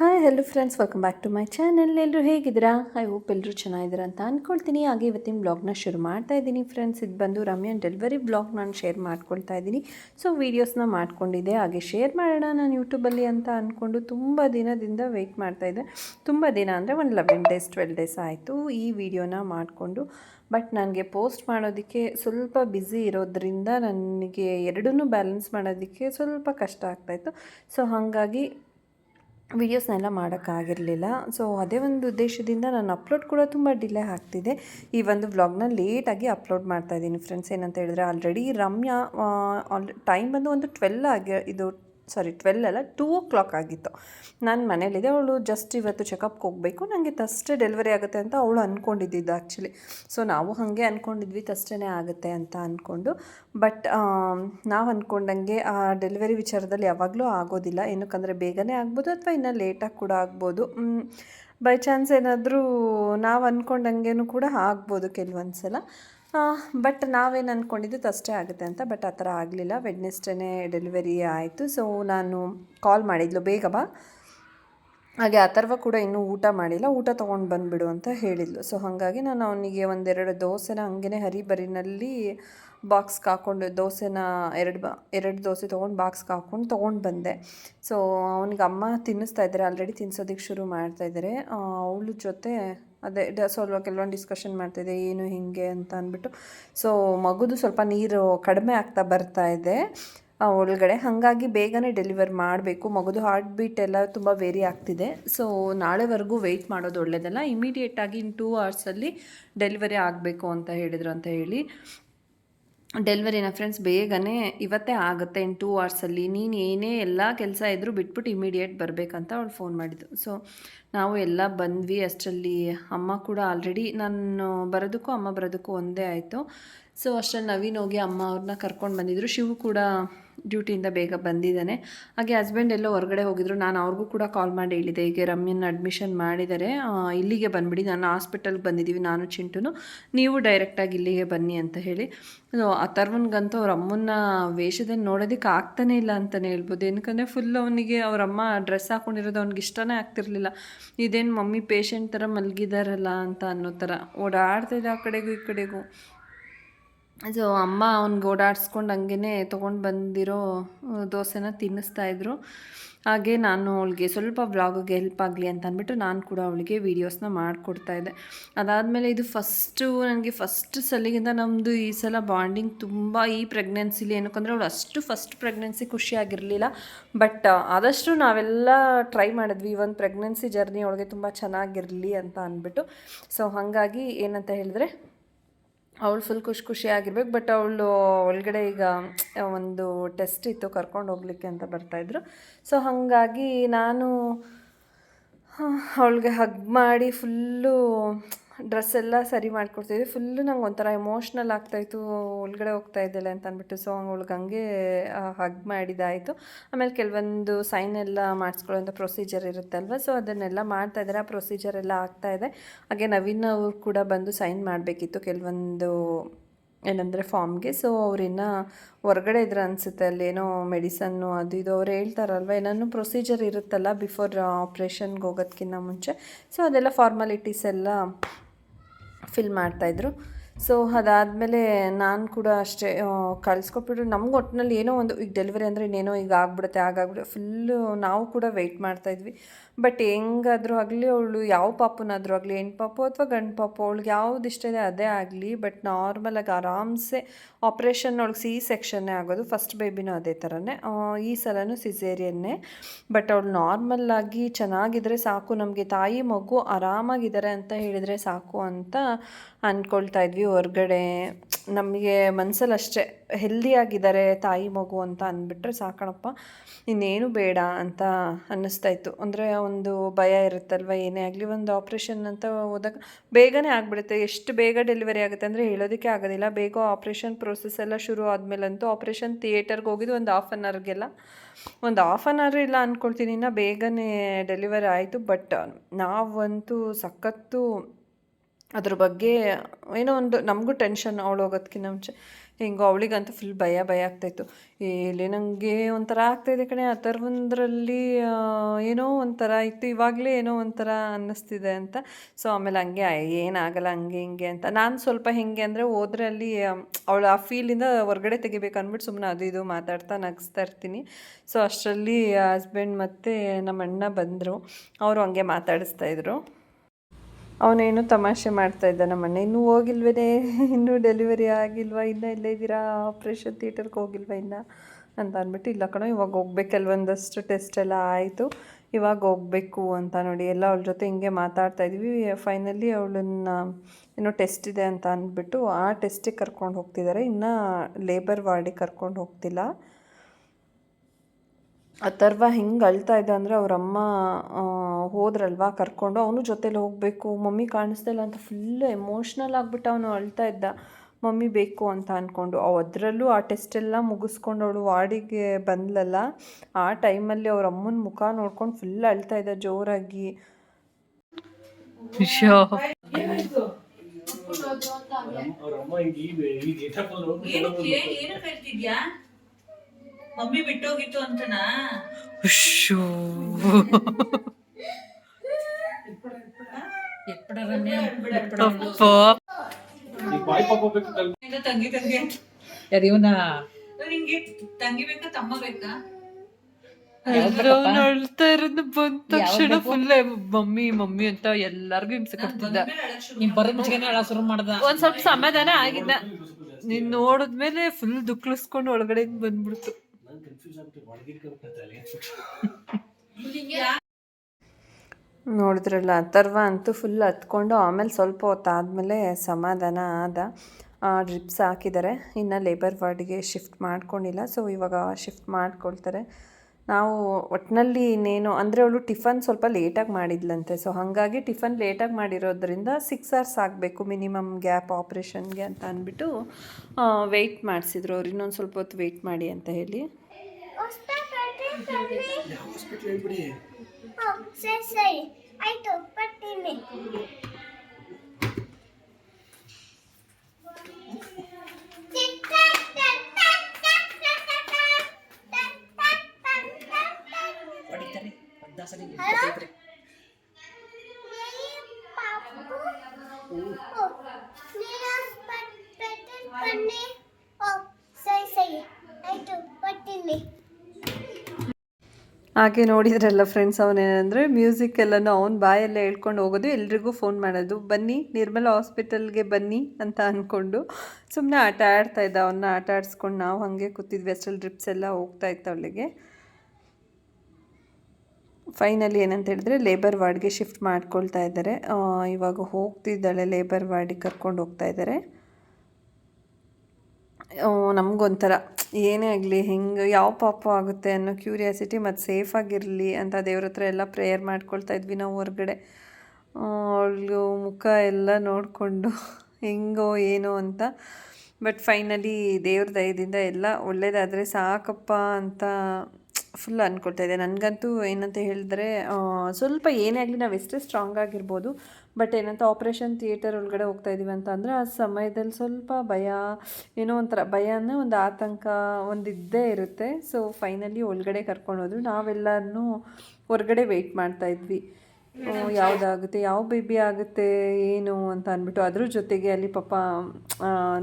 Hi hello friends welcome back to my channel ಎಲ್ಲರೂ ಹೇಗಿದ್ದೀರಾ? I hope ಎಲ್ಲರೂ ಚೆನ್ನಾಗಿದ್ದೀರಾ ಅಂತ ಅಂದ್ಕೊಳ್ತೀನಿ ಹಾಗೆ ಇವತ್ತಿನ ಬ್ಲಾಗ್ನ ಶುರು ಮಾಡ್ತಾ ಇದ್ದೀನಿ ಫ್ರೆಂಡ್ಸ್ ಇದು ಬಂದು ರಮ್ಯಾನ್ ಡೆಲಿವರಿ ಬ್ಲಾಗ್ ನಾನು ಶೇರ್ ಮಾಡ್ಕೊಳ್ತಾ ಇದ್ದೀನಿ. ಸೊ ವೀಡಿಯೋಸ್ನ ಮಾಡ್ಕೊಂಡಿದ್ದೆ. ಹಾಗೆ ಶೇರ್ ಮಾಡೋಣ ನಾನು ಯೂಟ್ಯೂಬಲ್ಲಿ ಅಂತ ಅಂದ್ಕೊಂಡು ತುಂಬ ದಿನದಿಂದ ವೆಯ್ಟ್ ಮಾಡ್ತಾಯಿದ್ದೆ ತುಂಬ ದಿನ ಅಂದರೆ ಒಂದು ಲೆವೆನ್ ಡೇಸ್ ಟ್ವೆಲ್ ಡೇಸ್ ಆಯಿತು ಈ ವಿಡಿಯೋನ ಮಾಡಿಕೊಂಡು. ಬಟ್ ನನಗೆ ಪೋಸ್ಟ್ ಮಾಡೋದಕ್ಕೆ ಸ್ವಲ್ಪ ಬ್ಯುಸಿ ಇರೋದ್ರಿಂದ ನನಗೆ ಎರಡನ್ನೂ ಬ್ಯಾಲೆನ್ಸ್ ಮಾಡೋದಕ್ಕೆ ಸ್ವಲ್ಪ ಕಷ್ಟ ಆಗ್ತಾಯಿತ್ತು ಸೊ ಹಾಗಾಗಿ ವೀಡಿಯೋಸ್ನೆಲ್ಲ ಮಾಡೋಕ್ಕಾಗಿರಲಿಲ್ಲ. ಸೊ ಅದೇ ಒಂದು ಉದ್ದೇಶದಿಂದ ನಾನು ಅಪ್ಲೋಡ್ ಕೂಡ ತುಂಬ ಡಿಲೇ ಆಗ್ತಿದೆ. ಈ ಒಂದು ವ್ಲಾಗ್ನ ಲೇಟಾಗಿ ಅಪ್ಲೋಡ್ ಮಾಡ್ತಾ ಇದ್ದೀನಿ ಫ್ರೆಂಡ್ಸ್ ಏನಂತ ಹೇಳಿದ್ರೆ ಆಲ್ರೆಡಿ ರಮ್ಯಾ ಆಲ್ ಟೈಮ್ ಬಂದು ಒಂದು ಟ್ವೆಲ್ ಆಗಿ, ಇದು ಸಾರಿ ಟ್ವೆಲ್ ಅಲ್ಲ ಟೂ ಓ ಕ್ಲಾಕ್ ಆಗಿತ್ತು. ನಾನು ಮನೇಲಿದೆ ಅವಳು ಜಸ್ಟ್ ಇವತ್ತು ಚೆಕಪ್ಗೆ ಹೋಗಬೇಕು ನನಗೆ ತಷ್ಟೇ ಡೆಲಿವರಿ ಆಗುತ್ತೆ ಅಂತ ಅವಳು ಅಂದ್ಕೊಂಡಿದ್ದಿದ್ದು ಆ್ಯಕ್ಚುಲಿ ಸೊ ನಾವು ಹಾಗೆ ಅಂದ್ಕೊಂಡಿದ್ವಿ ತಷ್ಟೇ ಆಗುತ್ತೆ ಅಂತ ಅಂದ್ಕೊಂಡು ಬಟ್ ನಾವು ಅಂದ್ಕೊಂಡಂಗೆ ಆ ಡೆಲಿವರಿ ವಿಚಾರದಲ್ಲಿ ಯಾವಾಗಲೂ ಆಗೋದಿಲ್ಲ. ಏನಕ್ಕಂದರೆ ಬೇಗನೆ ಆಗ್ಬೋದು ಅಥವಾ ಇನ್ನೂ ಲೇಟಾಗಿ ಕೂಡ ಆಗ್ಬೋದು. ಬೈ ಚಾನ್ಸ್ ಏನಾದರೂ ನಾವು ಅಂದ್ಕೊಂಡಂಗೆ ಕೂಡ ಆಗ್ಬೋದು ಕೆಲವೊಂದು ಸಲ ಬಟ್ ನಾವೇನು ಅಂದ್ಕೊಂಡಿದ್ದು ಅಷ್ಟೇ ಆಗುತ್ತೆ ಅಂತ ಬಟ್ ಆ ಥರ ಆಗಲಿಲ್ಲ. ವೆಡ್ನೆಸ್ಡೇನೇ ಡೆಲಿವರಿ ಆಯಿತು. ಸೊ ನಾನು ಕಾಲ್ ಮಾಡಿದ್ಲು, ಬೇಗ ಬಾ. ಹಾಗೆ ಅಥರ್ವ ಕೂಡ ಇನ್ನೂ ಊಟ ಮಾಡಿಲ್ಲ. ಊಟ ತೊಗೊಂಡು ಬಂದುಬಿಡು ಅಂತ ಹೇಳಿದ್ಲು. ಸೊ ಹಾಗಾಗಿ ನಾನು ಅವನಿಗೆ ಒಂದೆರಡು ದೋಸೆನ ಹಂಗೆ ಹರಿಬರಿನಲ್ಲಿ ಬಾಕ್ಸ್ಗೆ ಹಾಕ್ಕೊಂಡು ದೋಸೆನ ಎರಡು ಬಾ, ಎರಡು ದೋಸೆ ತೊಗೊಂಡು ಬಾಕ್ಸ್ಗೆ ಹಾಕ್ಕೊಂಡು ತೊಗೊಂಡು ಬಂದೆ. ಸೊ ಅವನಿಗೆ ಅಮ್ಮ ತಿನ್ನಿಸ್ತಾ ಇದ್ದಾರೆ. ಆಲ್ರೆಡಿ ತಿನ್ನಿಸೋದಕ್ಕೆ ಶುರು ಮಾಡ್ತಾಯಿದ್ದಾರೆ ಅವಳ ಜೊತೆ ಅದೇ ಸ್ವಲ್ಪ ಕೆಲವೊಂದು ಡಿಸ್ಕಷನ್ ಮಾಡ್ತಾಯಿದ್ದೆ ಏನು ಹೀಗೆ ಅಂತ ಅಂದ್ಬಿಟ್ಟು. ಸೊ ಮಗುದು ಸ್ವಲ್ಪ ನೀರು ಕಡಿಮೆ ಆಗ್ತಾ ಬರ್ತಾ ಇದೆ. ಒಳಗಡೆ. ಹಾಗಾಗಿ ಬೇಗನೆ ಡೆಲಿವರ್ ಮಾಡಬೇಕು. ಮಗುದು ಹಾರ್ಟ್ ಬೀಟ್ ಎಲ್ಲ ತುಂಬ ವೇರಿ ಆಗ್ತಿದೆ. ಸೊ ನಾಳೆವರೆಗೂ ವೆಯ್ಟ್ ಮಾಡೋದು ಒಳ್ಳೆಯದಲ್ಲ ಇಮಿಡಿಯೇಟಾಗಿ ಇನ್ ಟೂ ಅವರ್ಸಲ್ಲಿ ಡೆಲಿವರಿ ಆಗಬೇಕು ಅಂತ ಹೇಳಿದರು ಅಂತ ಹೇಳಿ. ಡೆಲಿವರಿನ ಫ್ರೆಂಡ್ಸ್ ಬೇಗನೆ ಇವತ್ತೇ ಆಗುತ್ತೆ ಇನ್ ಟೂ ಅವರ್ಸಲ್ಲಿ ನೀನು ಏನೇ ಎಲ್ಲ ಕೆಲಸ ಇದ್ದರೂ ಬಿಟ್ಬಿಟ್ಟು ಇಮಿಡಿಯೇಟ್ ಬರಬೇಕಂತ ಅವಳು ಫೋನ್ ಮಾಡಿದ್ದು. ಸೊ ನಾವು ಎಲ್ಲ ಬಂದ್ವಿ ಅಷ್ಟರಲ್ಲಿ. ಅಮ್ಮ ಕೂಡ ಆಲ್ರೆಡಿ ನಾನು ಬರೋದಕ್ಕೂ ಅಮ್ಮ ಬರೋದಕ್ಕೂ ಒಂದೇ ಆಯಿತು. ಸೊ ಅಷ್ಟರಲ್ಲಿ ನವೀನ್ ಹೋಗಿ ಅಮ್ಮ ಅವ್ರನ್ನ ಕರ್ಕೊಂಡು ಬಂದಿದ್ದರು ಶಿವು ಕೂಡ ಡ್ಯೂಟಿಯಿಂದ ಬೇಗ ಬಂದಿದ್ದಾನೆ. ಹಾಗೆ ಹಸ್ಬೆಂಡ್ ಎಲ್ಲೋ ಹೊರಗಡೆ ಹೋಗಿದ್ರು. ನಾನು ಅವ್ರಿಗೂ ಕೂಡ ಕಾಲ್ ಮಾಡಿ ಹೇಳಿದೆ, ಹೀಗೆ ರಮ್ಯನ ಅಡ್ಮಿಷನ್ ಮಾಡಿದರೆ ಇಲ್ಲಿಗೆ ಬಂದ್ಬಿಡಿ. ನಾನು ಹಾಸ್ಪಿಟಲ್ಗೆ ಬಂದಿದ್ದೀವಿ ನಾನು ಚಿಂಟುನು. ನೀವು ಡೈರೆಕ್ಟಾಗಿ ಇಲ್ಲಿಗೆ ಬನ್ನಿ ಅಂತ ಹೇಳಿ. ಆ ಥರ್ವನ್ಗಂತೂ ಅವ್ರ ಅಮ್ಮನ ವೇಷದಲ್ಲಿ ನೋಡೋದಕ್ಕೆ ಆಗ್ತಾನೇ ಇಲ್ಲ ಅಂತಲೇ ಹೇಳ್ಬೋದು. ಏನಕ್ಕಂದರೆ ಫುಲ್ ಅವನಿಗೆ ಅವ್ರ ಅಮ್ಮ ಡ್ರೆಸ್ ಹಾಕೊಂಡಿರೋದು ಅವ್ನಿಗೆ ಇಷ್ಟನೇ ಆಗ್ತಿರ್ಲಿಲ್ಲ. ಇದೇನು ಮಮ್ಮಿ ಪೇಷಂಟ್ ಥರ ಮಲಗಿದಾರಲ್ಲ ಅಂತ ಅನ್ನೋ ಥರ. ಓಡಾಡ್ತಿದ್ದೆ ಆ ಕಡೆಗೂ ಈ ಕಡೆಗೂ. ಸೊ ಅಮ್ಮ ಅವ್ನಿಗೆ ಓಡಾಡಿಸ್ಕೊಂಡು ಹಂಗೆ ತೊಗೊಂಡು ಬಂದಿರೋ ದೋಸೆನ ತಿನ್ನಿಸ್ತಾಯಿದ್ರು ಹಾಗೆ ನಾನು ಅವಳಿಗೆ ಸ್ವಲ್ಪ ವ್ಲಾಗಿಗೆ ಹೆಲ್ಪ್ ಆಗಲಿ ಅಂತ ಅಂದ್ಬಿಟ್ಟು ನಾನು ಕೂಡ ಅವಳಿಗೆ ವೀಡಿಯೋಸ್ನ ಮಾಡಿಕೊಡ್ತಾಯಿದ್ದೆ ಅದಾದಮೇಲೆ ಇದು ಫಸ್ಟು ನನಗೆ ಫಸ್ಟ್ ಸಲಿಗಿಂತ ನಮ್ಮದು ಈ ಸಲ ಬಾಂಡಿಂಗ್ ತುಂಬ ಈ ಪ್ರೆಗ್ನೆನ್ಸಿಲಿ ಏನಕ್ಕಂದರೆ ಅವಳು ಅಷ್ಟು ಫಸ್ಟ್ ಪ್ರೆಗ್ನೆನ್ಸಿ ಖುಷಿಯಾಗಿರಲಿಲ್ಲ ಬಟ್ ಆದಷ್ಟು ನಾವೆಲ್ಲ ಟ್ರೈ ಮಾಡಿದ್ವಿ. ಈ ಒಂದು ಪ್ರೆಗ್ನೆನ್ಸಿ ಜರ್ನಿ ಅವಳಿಗೆ ತುಂಬ ಚೆನ್ನಾಗಿರಲಿ ಅಂತ ಅಂದ್ಬಿಟ್ಟು. ಸೊ ಹಾಗಾಗಿ ಏನಂತ ಹೇಳಿದ್ರೆ ಅವಳು ಫುಲ್ ಖುಷಿ ಖುಷಿಯಾಗಿರ್ಬೇಕು ಬಟ್ ಅವಳು ಒಳಗಡೆ ಈಗ ಒಂದು ಟೆಸ್ಟ್ ಇತ್ತು ಕರ್ಕೊಂಡು ಹೋಗ್ಲಿಕ್ಕೆ ಅಂತ ಬರ್ತಾಯಿದ್ರು ಸೊ ಹಾಗಾಗಿ ನಾನು ಅವಳಿಗೆ ಹಗ್ ಮಾಡಿ ಫುಲ್ಲು ಡ್ರೆಸ್ ಎಲ್ಲ ಸರಿ ಮಾಡಿಕೊಡ್ತಿದ್ವಿ. ಫುಲ್ಲು ನಂಗೆ ಒಂಥರ ಎಮೋಷ್ನಲ್ ಆಗ್ತಾಯಿತ್ತು ಒಳಗಡೆ ಹೋಗ್ತಾ ಇದ್ದಲ್ಲ ಅಂತ ಅಂದ್ಬಿಟ್ಟು ಸೊ ಅವ್ಳಿಗೆ ಹಂಗೆ ಹಗ್ ಮಾಡಿದಾಯಿತು. ಆಮೇಲೆ ಕೆಲವೊಂದು ಸೈನ್ ಎಲ್ಲ ಮಾಡಿಸ್ಕೊಳ್ಳೋಂಥ ಪ್ರೊಸೀಜರ್ ಇರುತ್ತಲ್ವ ಸೊ ಅದನ್ನೆಲ್ಲ ಮಾಡ್ತಾ ಇದ್ದಾರೆ ಆ ಪ್ರೊಸೀಜರ್ ಎಲ್ಲ ಇದೆ. ಹಾಗೆ ನವೀನ್ ಅವ್ರು ಕೂಡ ಬಂದು ಸೈನ್ ಮಾಡಬೇಕಿತ್ತು ಕೆಲವೊಂದು, ಏನಂದರೆ ಫಾರ್ಮ್ಗೆ ಸೊ ಅವರಿನ್ನ ಹೊರಗಡೆ ಇದ್ರೆ ಅನಿಸುತ್ತೆ. ಅಲ್ಲೇನೋ ಮೆಡಿಸನ್ನು ಅದು ಇದು ಅವ್ರು ಹೇಳ್ತಾರಲ್ವ, ಏನಾನು ಪ್ರೊಸೀಜರ್ ಇರುತ್ತಲ್ಲ ಬಿಫೋರ್ ಆಪ್ರೇಷನ್ಗೆ ಹೋಗೋದಕ್ಕಿಂತ ಮುಂಚೆ. ಸೊ ಅದೆಲ್ಲ ಫಾರ್ಮಾಲಿಟೀಸ್ ಎಲ್ಲ ಫಿಲ್ ಮಾಡ್ತಾಯಿದ್ರು ಸೊ ಅದಾದಮೇಲೆ ನಾನು ಕೂಡ ಅಷ್ಟೇ ಕಳ್ಸ್ಕೊಟ್ಬಿಟ್ರು. ನಮ್ಗೆ ಒಟ್ಟಿನಲ್ಲಿ ಏನೋ ಒಂದು, ಈಗ ಡೆಲಿವರಿ ಅಂದರೆ ಇನ್ನೇನೋ ಈಗ ಆಗ್ಬಿಡುತ್ತೆ, ಆಗಾಗ್ಬಿಡುತ್ತೆ ಫುಲ್ಲು ನಾವು ಕೂಡ ವೆಯ್ಟ್ ಮಾಡ್ತಾಯಿದ್ವಿ ಬಟ್ ಹೆಂಗಾದರೂ ಆಗಲಿ ಅವಳು ಯಾವ ಪಾಪುನಾದರೂ ಆಗಲಿ ಹೆಣ್ಣು ಪಾಪು ಅಥವಾ ಗಂಡು ಪಾಪು, ಅವಳಿಗೆ ಯಾವ್ದು ಇಷ್ಟ ಇದೆ ಅದೇ ಆಗಲಿ. ಬಟ್ ನಾರ್ಮಲಾಗಿ ಆರಾಮ್ಸೆ ಆಪ್ರೇಷನ್ ಅವಳಿಗೆ ಸಿ ಸೆಕ್ಷನ್ನೇ ಆಗೋದು ಫಸ್ಟ್ ಬೇಬಿನೂ ಅದೇ ಥರನೇ ಈ ಸಲನೂ ಸಿಸೇರಿಯನ್ನೇ ಬಟ್ ಅವಳು ನಾರ್ಮಲ್ಲಾಗಿ ಚೆನ್ನಾಗಿದ್ರೆ ಸಾಕು, ನಮಗೆ ತಾಯಿ ಮಗು ಆರಾಮಾಗಿದ್ದಾರೆ ಅಂತ ಹೇಳಿದರೆ ಸಾಕು ಅಂತ ಅಂದ್ಕೊಳ್ತಾ ಇದ್ವಿ ಹೊರ್ಗಡೆ. ನಮಗೆ ಮನಸ್ಸಲ್ಲಿ ಅಷ್ಟೇ ಹೆಲ್ದಿಯಾಗಿದ್ದಾರೆ ತಾಯಿ ಮಗು ಅಂತ ಅಂದ್ಬಿಟ್ರೆ ಸಾಕಣಪ್ಪ, ಇನ್ನೇನು ಬೇಡ ಅಂತ ಅನ್ನಿಸ್ತಾಯಿತ್ತು ಅಂದರೆ ಒಂದು ಭಯ ಇರುತ್ತಲ್ವ, ಏನೇ ಆಗಲಿ ಒಂದು ಆಪ್ರೇಷನ್ ಅಂತ ಹೋದಾಗ ಬೇಗನೆ ಆಗಿಬಿಡುತ್ತೆ. ಎಷ್ಟು ಬೇಗ ಡೆಲಿವರಿ ಆಗುತ್ತೆ ಅಂದರೆ ಹೇಳೋದಕ್ಕೆ ಆಗೋದಿಲ್ಲ. ಬೇಗ ಆಪ್ರೇಷನ್ ಪ್ರೋಸೆಸ್ ಎಲ್ಲ ಶುರು ಆದಮೇಲಂತೂ ಆಪ್ರೇಷನ್ ಥಿಯೇಟರ್ಗೆ ಹೋಗಿದ್ದು ಒಂದು ಹಾಫ್ ಆನ್ ಅವರ್ಗೆಲ್ಲ ಒಂದು ಹಾಫ್ ಆನ್ ಅವರ್ ಇಲ್ಲ ಅಂದ್ಕೊಳ್ತೀನಿ ಬೇಗನೆ ಡೆಲಿವರಿ ಆಯಿತು. ಬಟ್ ನಾವಂತೂ ಸಖತ್ತು ಅದ್ರ ಬಗ್ಗೆ ಏನೋ ಒಂದು ನಮಗೂ ಟೆನ್ಷನ್ ಅವಳು ಹೋಗೋದಕ್ಕಿಂತ ಮುಂಚೆ. ಹಿಂಗೆ ಅವಳಿಗಂತೂ ಫುಲ್ ಭಯ ಭಯ ಆಗ್ತಾಯಿತ್ತು. ಇಲ್ಲಿ ನನಗೆ ಒಂಥರ ಆಗ್ತಾಯಿದೆ ಕಣೆ, ಆ ಥರವಂದ್ರಲ್ಲಿ ಏನೋ ಒಂಥರ ಇತ್ತು, ಇವಾಗಲೇ ಏನೋ ಒಂಥರ ಅನ್ನಿಸ್ತಿದೆ ಅಂತ. ಸೊ ಆಮೇಲೆ ಹಂಗೆ ಏನಾಗಲ್ಲ, ಹಂಗೆ, ಹಿಂಗೆ ಅಂತ. ನಾನು ಸ್ವಲ್ಪ ಹೆಂಗೆ ಅಂದರೆ ಹೋದ್ರೆ ಅಲ್ಲಿ ಅವಳು ಆ ಫೀಲಿಂದ ಹೊರಗಡೆ ತೆಗಿಬೇಕು ಅಂದ್ಬಿಟ್ಟು ಸುಮ್ಮನೆ ಅದು ಇದು ಮಾತಾಡ್ತಾ ನಗಿಸ್ತಾ ಇರ್ತೀನಿ. ಸೊ ಅಷ್ಟರಲ್ಲಿ ಹಸ್ಬೆಂಡ್ ಮತ್ತು ನಮ್ಮ ಅಣ್ಣ ಬಂದರು. ಅವರು ಹಂಗೆ ಮಾತಾಡಿಸ್ತಾ ಇದ್ರು. ಅವನೇನು ತಮಾಷೆ ಮಾಡ್ತಾ ಇದ್ದ ನಮ್ಮಣ್ಣ ಇನ್ನೂ ಹೋಗಿಲ್ವೇನೆ? ಇನ್ನೂ ಡೆಲಿವರಿ ಆಗಿಲ್ವಾ? ಇನ್ನೂ ಇಲ್ಲೇ ಇದ್ದೀರಾ? ಆಪ್ರೇಷನ್ ಥಿಯೇಟರ್ಗೆ ಹೋಗಿಲ್ವಾ ಇಲ್ಲ ಅಂತ ಅಂದ್ಬಿಟ್ಟು, ಇಲ್ಲ ಕಣೋ, ಇವಾಗ ಹೋಗ್ಬೇಕು. ಕೆಲವೊಂದಷ್ಟು ಟೆಸ್ಟ್ ಎಲ್ಲ ಆಯಿತು. ಇವಾಗ ಹೋಗಬೇಕು ಅಂತ ನೋಡಿ. ಎಲ್ಲ ಅವಳ ಜೊತೆ ಹಿಂಗೆ ಮಾತಾಡ್ತಾ ಇದ್ವಿ. ಫೈನಲಿ ಅವಳನ್ನ ಏನೋ ಟೆಸ್ಟ್ ಇದೆ ಅಂತ ಅಂದ್ಬಿಟ್ಟು ಆ ಟೆಸ್ಟಿಗೆ ಕರ್ಕೊಂಡು ಹೋಗ್ತಿದ್ದಾರೆ. ಇನ್ನು ಲೇಬರ್ ವಾರ್ಡಿಗೆ ಕರ್ಕೊಂಡು ಹೋಗ್ತಿಲ್ಲ. ಅಥರ್ವ ಹೆಂಗೆ ಅಳ್ತಾ ಇದ್ದ ಅಂದರೆ ಅವರಮ್ಮ ಹೋದ್ರಲ್ವಾ ಕರ್ಕೊಂಡು ಅವನು ಜೊತೇಲಿ ಹೋಗಬೇಕು ಮಮ್ಮಿ ಕಾಣಿಸ್ತಾ ಇಲ್ಲ ಅಂತ ಫುಲ್ ಎಮೋಷ್ನಲ್ ಆಗಿಬಿಟ್ಟು ಅವನು ಅಳ್ತಾ ಇದ್ದ ಮಮ್ಮಿ ಬೇಕು ಅಂತ ಅಂದ್ಕೊಂಡು ಅದರಲ್ಲೂ ಆ ಟೆಸ್ಟ್ ಎಲ್ಲ ಮುಗಿಸ್ಕೊಂಡು ಅವಳು ವಾರ್ಡಿಗೆ ಬಂದ್ಲಲ್ಲ ಆ ಟೈಮಲ್ಲಿ ಅವ್ರ ಅಮ್ಮನ ಮುಖ ನೋಡ್ಕೊಂಡು ಫುಲ್ ಅಳ್ತಾ ಇದ್ದ ಜೋರಾಗಿ. ಏನು ಈಗ ಈಗ ಎಷ್ಟೊತ್ತಲ್ಲಿ ಹೋಗ್ಬಿಟ್ಟು ಏನಕ್ಕೆ ಏನು ಕಳ್ತಿದ್ಯಾ ಮಮ್ಮಿ ಬಿಟ್ಟೋಗಿತ್ತು ಅಂತನಾ? ತಂಗಿ ತಂಗಿ ಅಂತ. ಯಾರಿವನ ನಿಂಗೆ ತಂಗಿ ಬೇಕಾ ತಮ್ಮ ಬೇಕಾ? ಅಳ್ತಾ ಇರೋದು ಬಂದ ತಕ್ಷಣ ಫುಲ್ ಮಮ್ಮಿ ಮಮ್ಮಿ ಅಂತ ಎಲ್ಲಾರ್ಗು ಹಿಂಸೆ ಕೊಡ್ತಿದ್ದ ನೀನ್ ಬರೋ ಮುಂಚೆನೆ ಅಳ ಶುರು ಮಾಡ್ದ. ಒಂದ್ ಸ್ವಲ್ಪ ಸಮಾಧಾನ ಆಗಿದ್ದ ನೀನ್ ನೋಡಿದ್ಮೇಲೆ ಫುಲ್ ದುಃಖಿಸ್ಕೊಂಡು ಒಳಗಡೆ ಬಂದ್ಬಿಡ್ತು. ನೋಡಿದ್ರಲ್ಲ, ಅಥರ್ವ ಅಂತೂ ಫುಲ್ ಹತ್ಕೊಂಡು ಆಮೇಲೆ ಸ್ವಲ್ಪ ಹೊತ್ತಾದಮೇಲೆ ಸಮಾಧಾನ ಆದ. ಡ್ರಿಪ್ಸ್ ಹಾಕಿದ್ದಾರೆ ಇನ್ನು ಲೇಬರ್ ವಾರ್ಡ್ಗೆ ಶಿಫ್ಟ್ ಮಾಡ್ಕೊಂಡಿಲ್ಲ. ಸೊ ಇವಾಗ ಶಿಫ್ಟ್ ಮಾಡ್ಕೊಳ್ತಾರೆ. ನಾವು ಒಟ್ಟಿನಲ್ಲಿ ಇನ್ನೇನು, ಅಂದರೆ ಅವಳು ಟಿಫನ್ ಸ್ವಲ್ಪ ಲೇಟಾಗಿ ಮಾಡಿದ್ಲಂತೆ. ಸೊ ಹಾಗಾಗಿ ಟಿಫನ್ ಲೇಟಾಗಿ ಮಾಡಿರೋದ್ರಿಂದ ಸಿಕ್ಸ್ ಅವರ್ಸ್ ಆಗಬೇಕು ಮಿನಿಮಮ್ ಗ್ಯಾಪ್ ಆಪ್ರೇಷನ್ಗೆ ಅಂತ ಅಂದ್ಬಿಟ್ಟು ವೆಯ್ಟ್ ಮಾಡಿಸಿದ್ರು. ಅವ್ರು ಇನ್ನೊಂದು ಸ್ವಲ್ಪ ಹೊತ್ತು ವೆಯ್ಟ್ ಮಾಡಿ ಅಂತ ಹೇಳಿ. ಹಾಗೆ ನೋಡಿದ್ರಲ್ಲ ಫ್ರೆಂಡ್ಸ್ ಅವನೇನಂದ್ರೆ ಮ್ಯೂಸಿಕ್ ಎಲ್ಲನೂ ಅವ್ನ ಬಾಯಲ್ಲೇ ಹೇಳ್ಕೊಂಡು ಹೋಗೋದು ಎಲ್ರಿಗೂ ಫೋನ್ ಮಾಡೋದು. ಬನ್ನಿ ನಿರ್ಮಲ ಹಾಸ್ಪಿಟಲ್ಗೆ ಬನ್ನಿ ಅಂತ ಅಂದ್ಕೊಂಡು ಸುಮ್ಮನೆ ಆಟ ಆಡ್ತಾ ಇದ್ದ ಅವನ್ನ ಆಟ ಆಡಿಸ್ಕೊಂಡು ನಾವು ಹಾಗೆ ಕೂತಿದ್ವಿ ಅಷ್ಟರಲ್ಲಿ ಡ್ರಿಪ್ಸ್ ಎಲ್ಲ ಹೋಗ್ತಾ ಇತ್ತು ಅವಳಿಗೆ. ಫೈನಲಿ ಏನಂತ ಹೇಳಿದ್ರೆ ಲೇಬರ್ ವಾರ್ಡ್ಗೆ ಶಿಫ್ಟ್ ಮಾಡ್ಕೊಳ್ತಾ ಇದ್ದಾರೆ. ಇವಾಗ ಹೋಗ್ತಿದ್ದಾಳೆ ಲೇಬರ್ ವಾರ್ಡಿಗೆ ಕರ್ಕೊಂಡು ಹೋಗ್ತಾ ಇದ್ದಾರೆ. ನಮಗೊಂಥರ ಏನೇ ಆಗಲಿ, ಹೆಂಗೆ, ಯಾವ ಪಾಪ ಆಗುತ್ತೆ ಅನ್ನೋ ಕ್ಯೂರಿಯಾಸಿಟಿ ಮತ್ತು ಸೇಫಾಗಿರಲಿ ಅಂತ ದೇವ್ರ ಹತ್ರ ಎಲ್ಲ ಪ್ರೇಯರ್ ಮಾಡ್ಕೊಳ್ತಾ ಇದ್ವಿ ನಾವು ಹೊರಗಡೆ. ಅವಳು ಮುಖ ಎಲ್ಲ ನೋಡಿಕೊಂಡು ಹೆಂಗೋ ಏನೋ ಅಂತ. ಬಟ್ ಫೈನಲಿ ದೇವ್ರ ದಯದಿಂದ ಎಲ್ಲ ಒಳ್ಳೇದಾದರೆ ಸಾಕಪ್ಪ ಅಂತ ಫುಲ್ ಅಂದ್ಕೊಳ್ತಾ ಇದೆ ನನಗಂತೂ ಏನಂತ ಹೇಳಿದ್ರೆ ಸ್ವಲ್ಪ ಏನೇ ಆಗಲಿ ನಾವು ಎಷ್ಟೇ ಸ್ಟ್ರಾಂಗ್ ಆಗಿರ್ಬೋದು ಬಟ್ ಏನಂತ ಆಪ್ರೇಷನ್ ಥಿಯೇಟರ್ ಒಳಗಡೆ ಹೋಗ್ತಾ ಇದ್ದೀವಿ ಅಂತ ಅಂದರೆ ಆ ಸಮಯದಲ್ಲಿ ಸ್ವಲ್ಪ ಭಯ ಏನೋ ಒಂಥರ ಭಯನೇ ಒಂದು ಆತಂಕ ಒಂದು ಇದ್ದೇ ಇರುತ್ತೆ. ಸೊ ಫೈನಲಿ ಒಳಗಡೆ ಕರ್ಕೊಂಡು ಹೋದ್ರು. ನಾವೆಲ್ಲನೂ ಹೊರಗಡೆ ವೆಯ್ಟ್ ಮಾಡ್ತಾ ಇದ್ವಿ. ಆ, ಯಾವುದಾಗುತ್ತೆ? ಯಾವ ಬೇಬಿ ಆಗುತ್ತೆ? ಏನು ಅಂತ ಅಂದ್ಬಿಟ್ಟು ಅದ್ರ ಜೊತೆಗೆ ಅಲ್ಲಿ ಪಾಪ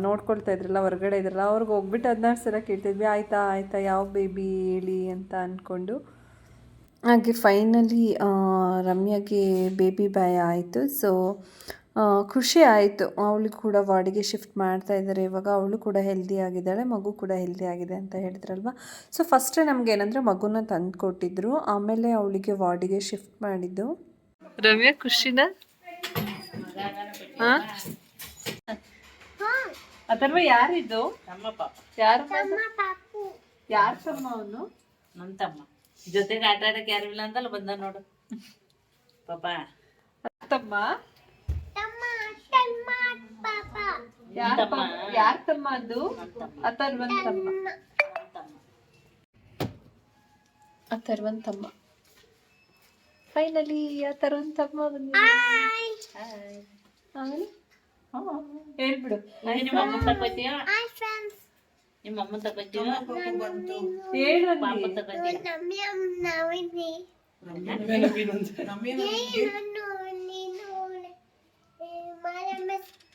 ನೋಡ್ಕೊಳ್ತಾ ಇದ್ರಲ್ಲ, ಹೊರಗಡೆ ಇದ್ರಲ್ಲ, ಅವ್ರಿಗೆ ಹೋಗ್ಬಿಟ್ಟು ಹದಿನಾರು ಸಲ ಕೇಳ್ತಿದ್ವಿ, ಆಯ್ತಾ ಆಯ್ತಾ, ಯಾವ ಬೇಬಿ ಹೇಳಿ? ಅಂತ ಅಂದ್ಕೊಂಡು ಹಾಗೆ ಫೈನಲಿ ರಮ್ಯಾಗೆ ಬೇಬಿ ಬಾಯ್ ಆಯಿತು. ಸೊ ಖುಷಿ ಆಯಿತು. ಅವಳು ಕೂಡ ವಾರ್ಡಿಗೆ ಶಿಫ್ಟ್ ಮಾಡ್ತಾ ಇದ್ದಾರೆ ಇವಾಗ ಅವಳು ಕೂಡ ಹೆಲ್ದಿ ಆಗಿದ್ದಾಳೆ, ಮಗು ಕೂಡ ಹೆಲ್ದಿ ಆಗಿದೆ ಅಂತ ಹೇಳಿದ್ರಲ್ವ? ಸೊ ಫಸ್ಟೇ ನಮಗೆ ಏನಂದರೆ ಮಗುನ ತಂದು ಕೊಟ್ಟಿದ್ರು ಆಮೇಲೆ ಅವಳಿಗೆ ವಾರ್ಡಿಗೆ ಶಿಫ್ಟ್ ಮಾಡಿದ್ದು. ರಮ್ಯಾ ಖುಷಿನ? ಅಥರ್ವ ಯಾರಿದ್ದು ತಮ್ಮ ಪಾಪ ಯಾರು ಯಾರ ಯಾರು ತಮ್ಮ ಅವನು ನನ್ನ ತಮ್ಮ ಜೊತೆಗೆ ಆಟ ಆಡಕ್ಕೆ ಯಾರು ಇಲ್ಲ ಅಂತಲ್ಲ ಬಂದ ನೋಡು. ಪಾಪ. ತಮ್ಮ ತಮ್ಮ ತಮ್ಮ ಪಾಪ? ಯಾರ ಯಾರ ತಮ್ಮ ಅದು? ಅಥರ್ವನ್ ತಮ್ಮ. ಅಥರ್ವನ್ ತಮ್ಮ ಫೈನಲಿ ಅಥರ್ವನ್ ತಮ್ಮ ಬಂದಿದೆ. ಆಮೇಲೆ? ಹೇಳ್ಬಿಡು. ನಿಮ್ಮ ಅಮ್ಮ ತಗೋತೀಯ ಹಾಯ್ ಫ್ರೆಂಡ್ಸ್ ನಿಮ್ಮ ಅಮ್ಮ ತಗೊಂತೀವ ಹೇಳು ಪಾಪ ತಗೊಂತೀವ ನಮ್ಮಿ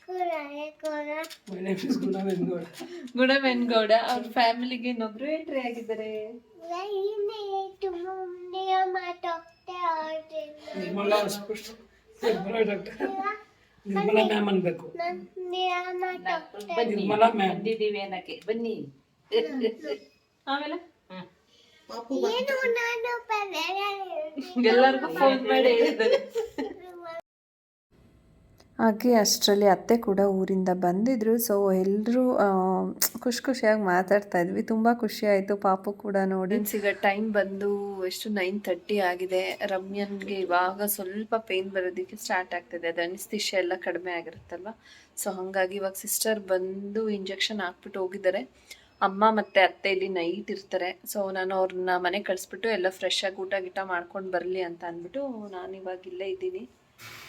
ನಾವಿನಿ ನಾನು ನೀನು ಮಾರ ಮೆಸ್ಕುರ ಕೋರ ಗುಣವೆನ್ಗೌಡ ಅವ್ರ ಫ್ಯಾಮಿಲಿಗೆ ಇನ್ನೊಬ್ರು ಎಂಟ್ರಿ ಆಗಿದ್ದಾರೆ. ಲೈನೆ ತುಮನೆ ಮಾತಾಡ್ತಾ ಆಡ್ತೀನಿ ನಿರ್ಮಲಾ ಸ್ಪಷ್ಟ ನಿರ್ಮಲಾ ಡಾಕ್ಟರ್ ನಿರ್ಮಲಾ ಮ್ಯಾಮ್ ಅನ್ಬೇಕು. ನನ್ನ ಮಾತಾಡ್ತಾ ಬನ್ನಿ ನಿರ್ಮಲಾ ಮ್ಯಾಮ್ ಬಂದಿದ್ದೀವಿ ಅನ್ನಕ್ಕೆ. ಬನ್ನಿ. ಆಮೇಲೆ? ಹ್ಮ್. ಏನು ನಾನು ಬರಲ್ಲ ಎಲ್ಲರಿಗೂ ಫೋನ್ ಮಾಡಿ ಹೇಳಿದ್ದಾರೆ. ಹಾಗೆ ಅಷ್ಟರಲ್ಲಿ ಅತ್ತೆ ಕೂಡ ಊರಿಂದ ಬಂದಿದ್ರು. ಸೊ ಎಲ್ಲರೂ ಖುಷಿ ಖುಷಿಯಾಗಿ ಮಾತಾಡ್ತಾ ಇದ್ವಿ. ತುಂಬ ಖುಷಿ ಆಯಿತು ಪಾಪು ಕೂಡ ನೋಡಿ. ಈಗ ಟೈಮ್ ಬಂದು ಎಷ್ಟು ನೈನ್ ತರ್ಟಿ ಆಗಿದೆ. ರಮ್ಯನ್ಗೆ ಇವಾಗ ಸ್ವಲ್ಪ ಪೇನ್ ಬರೋದಕ್ಕೆ ಸ್ಟಾರ್ಟ್ ಆಗ್ತಿದೆ. ಅದು ಅನಿಸ್ತಿಷ್ಯ ಎಲ್ಲ ಕಡಿಮೆ ಆಗಿರುತ್ತಲ್ವ? ಸೊ ಹಾಗಾಗಿ ಇವಾಗ ಸಿಸ್ಟರ್ ಬಂದು ಇಂಜೆಕ್ಷನ್ ಹಾಕ್ಬಿಟ್ಟು ಹೋಗಿದ್ದಾರೆ. ಅಮ್ಮ ಮತ್ತು ಅತ್ತೆ ಇಲ್ಲಿ ನೈಟ್ ಇರ್ತಾರೆ. ಸೊ ನಾನು ಅವ್ರನ್ನ ಮನೆ ಕಳಿಸ್ಬಿಟ್ಟು ಎಲ್ಲ ಫ್ರೆಶ್ ಆಗಿ ಊಟ ಗೀಟ ಮಾಡ್ಕೊಂಡು ಬರಲಿ ಅಂತ ಅಂದ್ಬಿಟ್ಟು ನಾನು ಇವಾಗ ಇಲ್ಲೇ ಇದ್ದೀನಿ.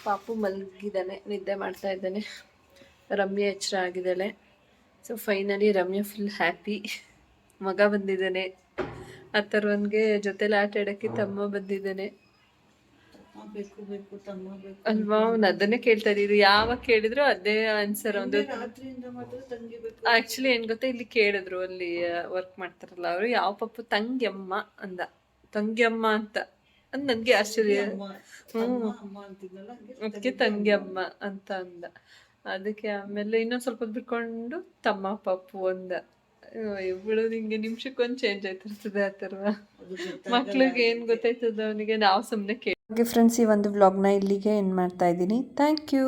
ಪಾಪು ಮಲಗಿದ್ದಾನೆ ನಿದ್ದೆ ಮಾಡ್ತಾ ಇದ್ದಾನೆ. ರಮ್ಯ ಎಚ್ಚರ ಆಗಿದ್ದಾಳೆ. So finally Ramya full happy ಮಗ ಬಂದಿದ್ದಾನೆ. ಅಥರ್ವನ್ಗೆ ಜೊತೆಲಿ ಆಟ ಆಡೋಕ್ಕೆ ತಮ್ಮ ಬಂದಿದ್ದಾನೆ. ಬೇಕು ಬೇಕು ತಮ್ಮ ಬೇಕು. ಅಲ್ವಾ ಅವ್ನು ಅದನ್ನೇ ಕೇಳ್ತಾ ಇದ್ದೀರಿ. ಯಾವಾಗ ಕೇಳಿದ್ರು ಅದೇ ಆನ್ಸರ್ ಒಂದು ರಾತ್ರಿಯಿಂದ ಮಾತ್ರ ತಂಗಿ ಬೇಕು? ಆಕ್ಚುಲಿ ಏನ್ ಗೊತ್ತಾ ಇಲ್ಲಿ ಕೇಳಿದ್ರು ಅಲ್ಲಿ ವರ್ಕ್ ಮಾಡ್ತಾರಲ್ಲ ಅವರು. ಯಾವ ಪಪ್ಪು ತಂಗಿಯಮ್ಮ ಅಂದ. ತಂಗಿಯಮ್ಮ ಅಂತ. ಅಂದ್ ನನ್ಗೆ ಆಶ್ಚರ್ಯ. ಅದಕ್ಕೆ ತಂಗಿ ಅಮ್ಮ ಅಂತ ಅಂದ. ಅದಕ್ಕೆ ಆಮೇಲೆ ಇನ್ನೊಂದ್ ಸ್ವಲ್ಪ ಬಿಟ್ಕೊಂಡು ತಮ್ಮ ಪಪ್ಪು ಅಂದ. ಇವಳು ನಿಂಗೆ ನಿಮಿಷಕ್ಕೊಂದು ಚೇಂಜ್ ಆಯ್ತಿರ್ತದೆ ಆ ಥರ. ಮಕ್ಳಿಗೆ ಏನ್ ಗೊತ್ತಾಯ್ತದ ಅವನಿಗೆ? ನಾವು ಸುಮ್ಮನೆ ಕೇಳಿ ಫ್ರೆಂಡ್ಸ್ ಈ ಒಂದು ವ್ಲಾಗ್ನ ಇಲ್ಲಿಗೆ ಎಂಡ್ ಮಾಡ್ತಾ ಇದ್ದೀನಿ. Thank you